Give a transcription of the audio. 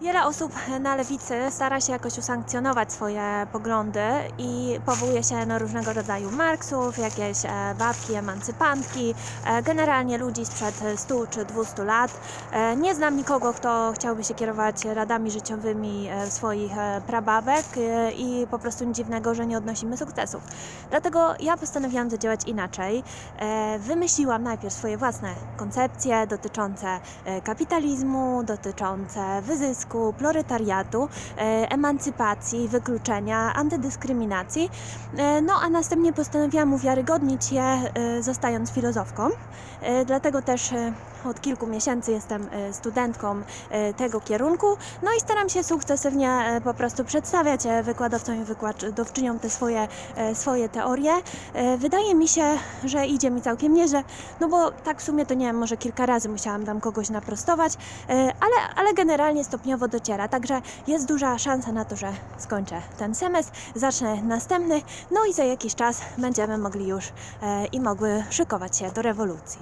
Wiele osób na lewicy stara się jakoś usankcjonować swoje poglądy i powołuje się na różnego rodzaju Marksów, jakieś e, babki, emancypantki, e, generalnie ludzi sprzed 100 czy 200 lat. E, Nie znam nikogo, kto chciałby się kierować radami życiowymi swoich prababek i po prostu nic dziwnego, że nie odnosimy sukcesów. Dlatego ja postanowiłam zadziałać inaczej. Wymyśliłam najpierw swoje własne koncepcje dotyczące kapitalizmu, dotyczące wyzysku, proletariatu, e, emancypacji, wykluczenia, antydyskryminacji. E, No a następnie postanowiłam uwiarygodnić je, e, zostając filozofką. Dlatego też od kilku miesięcy jestem studentką tego kierunku. No i staram się sukcesywnie po prostu przedstawiać wykładowcom i wykładowczyniom te swoje, swoje teorie. Wydaje mi się, że idzie mi całkiem nieźle, no bo tak w sumie to nie wiem, może kilka razy musiałam tam kogoś naprostować, ale, ale generalnie stopniowo dociera, także jest duża szansa na to, że skończę ten semestr, zacznę następny, no i za jakiś czas będziemy mogli już e, i mogły szykować się do rewolucji.